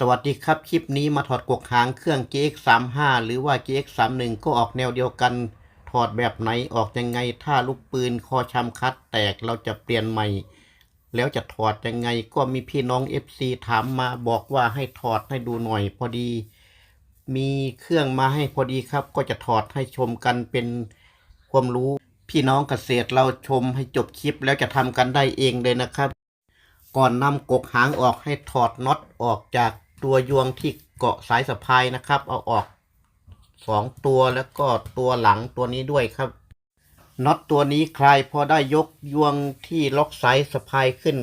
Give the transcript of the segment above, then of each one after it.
สวัสดีครับ คลิปนี้มาถอดกวกหางเครื่อง GX35 หรือว่า GX31 ก็ออกแนวเดียวกัน ถอดแบบไหนออกยังไง ถ้าลูกปืนคอชำคัดแตกเราจะเปลี่ยนใหม่ แล้วจะถอดยังไงก็มีพี่น้อง FC ถามมาบอกว่าให้ถอดให้ดูหน่อยพอดี มีเครื่องมาให้พอดีครับ ก็จะถอดให้ชมกันเป็นความรู้ พี่น้องเกษตรเราชมให้จบคลิปแล้วจะทำกันได้เองเลยนะครับ ก่อนนำกกหางออกให้ถอดน็อตออกจาก ตัวยวงที่เกาะสายสะพายนะครับ เอาออกสองตัวแล้วก็ตัวหลังตัวนี้ด้วยครับน็อตตัวนี้คลายพอได้ยกยวงที่ล็อกสายสะพายขึ้น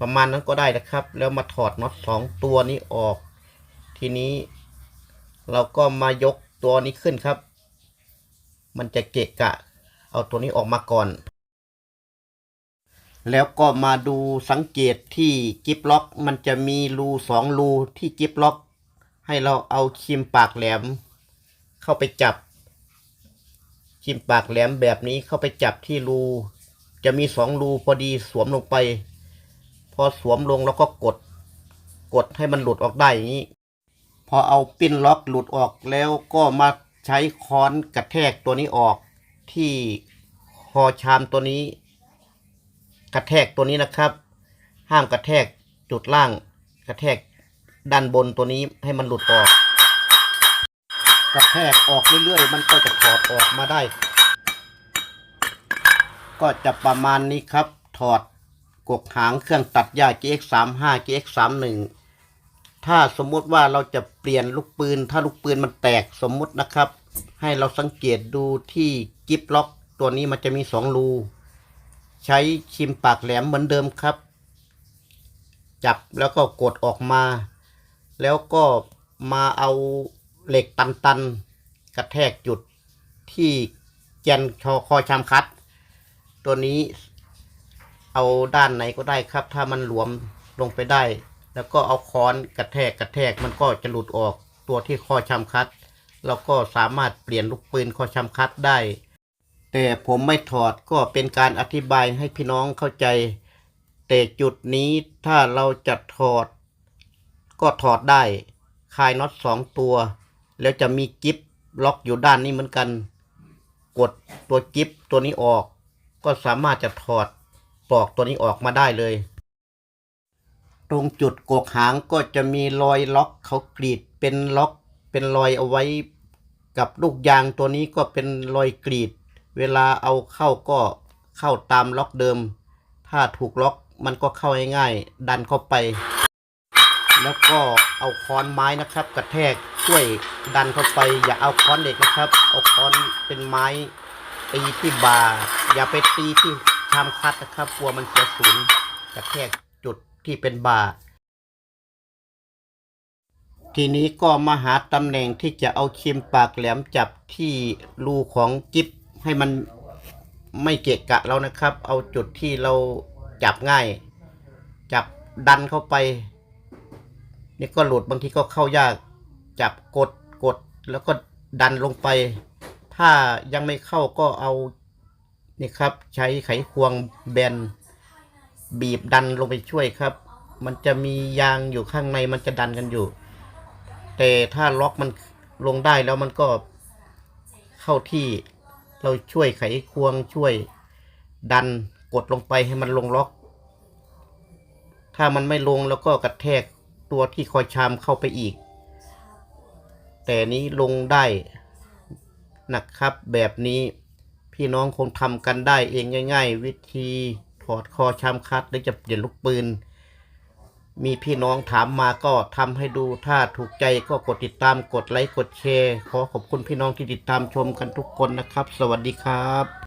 ประมาณนั้นก็ได้นะครับ แล้วมาถอดน็อตสองตัวนี้ออก ทีนี้ เราก็มายกตัวนี้ขึ้นครับ มันจะเกะกะ เอาตัวนี้ออกมาก่อน แล้วก็มาดูสังเกตที่กิฟล็อก มันจะมีรูสองรูที่กิฟล็อก ให้เราเอาครีมปากแหลม เข้าไปจับครีมปากแหลมแบบนี้เข้าไปจับที่รู จะมีสองรูพอดีสวมลงไป พอสวมลงแล้วก็กด กดให้มันหลุดออกได้อย่างนี้ พอเอาปิ้นล็อกหลุดออกแล้วก็มาใช้ค้อนกระแทกตัวนี้ออกที่คอชามตัวนี้ กระแทกตัวนี้นะครับ ห้ามกระแทกจุดล่าง กระแทกด้านบนตัวนี้ให้มันหลุดออก กระแทกออกเรื่อยๆ มันก็จะถอดออกมาได้ ก็จะประมาณนี้ครับ ถอดกกหางเครื่องตัดหญ้า GX35 GX31 ถ้าสมมติว่าเราจะเปลี่ยนลูกปืน ถ้าลูกปืนมันแตกสมมตินะครับ ให้เราสังเกตดูที่กิฟล็อกตัวนี้มันจะมีสองรู ใช้ชิมปากแหลมเหมือนเดิมครับ จับแล้วก็กดออกมา แล้วก็มาเอาเหล็กตันๆ กระแทกจุดที่แกนคอคอชามคัด ตัวนี้เอาด้านไหนก็ได้ครับ ถ้ามันหลวมลงไปได้ แล้วก็เอาค้อนกระแทกกระแทกมันก็จะหลุดออกตัวที่คอชามคัดเราก็สามารถเปลี่ยนลูกปืนคอชามคัดได้ แต่ผมไม่ถอดก็เป็นการอธิบายให้พี่น้องเข้าใจ แต่จุดนี้ถ้าเราจะถอด ก็ถอดได้คลายน็อตสองตัว แล้วจะมีกิฟล็อกอยู่ด้านนี้เหมือนกัน กดตัวกิฟตัวนี้ออก ก็สามารถจะถอดปลอกตัวนี้ออกมาได้เลย ตรงจุดกกหางก็จะมีรอยล็อกเขากรีดเป็นล็อกเป็นรอยเอาไว้ กับลูกยางตัวนี้ก็เป็นรอยกรีด เวลาเอาเข้าก็เข้าตามล็อกเดิม ถ้าถูกล็อกมันก็เข้าง่ายๆดันเข้าไป แล้วก็เอาค้อนไม้นะครับ กระแทกช่วยดันเข้าไป อย่าเอาค้อนเหล็กนะครับ เอาค้อนเป็นไม้ตีที่บาอย่าไปตีที่ชามคัดนะครับกลัวมันเสียศูนย์กระแทกจุดที่เป็นบาทีนี้ก็มาหาตำแหน่งที่จะเอาครีมปากแหลมจับที่รูของกิฟ ให้มันไม่เกะกะเรานะครับ เอาจุดที่เราจับง่าย จับดันเข้าไป นี่ก็หลุดบางทีก็เข้ายาก จับกดกดแล้วก็ดันลงไป ถ้ายังไม่เข้าก็เอานี่ครับ ใช้ไขควงแบนบีบดันลงไปช่วยครับ มันจะมียางอยู่ข้างในมันจะดันกันอยู่ แต่ถ้าล็อกมันลงได้แล้วมันก็เข้าที่ เราช่วยไขควงช่วยดันกดลงไปให้มันลงล็อก ถ้ามันไม่ลงแล้วก็กระแทกตัวที่คอยชามเข้าไปอีก แต่นี้ลงได้นะครับแบบนี้พี่น้องคงทำกันได้เองง่าย ๆ วิธีถอดคอชามคัดหรือจะเปลี่ยนลูกปืน มีพี่น้องถามมาก็ทำให้ดูถ้าถูกใจก็กดติดตามกดไลค์กดแชร์ ขอขอบคุณพี่น้องที่ติดตามชมกันทุกคนนะครับ สวัสดีครับ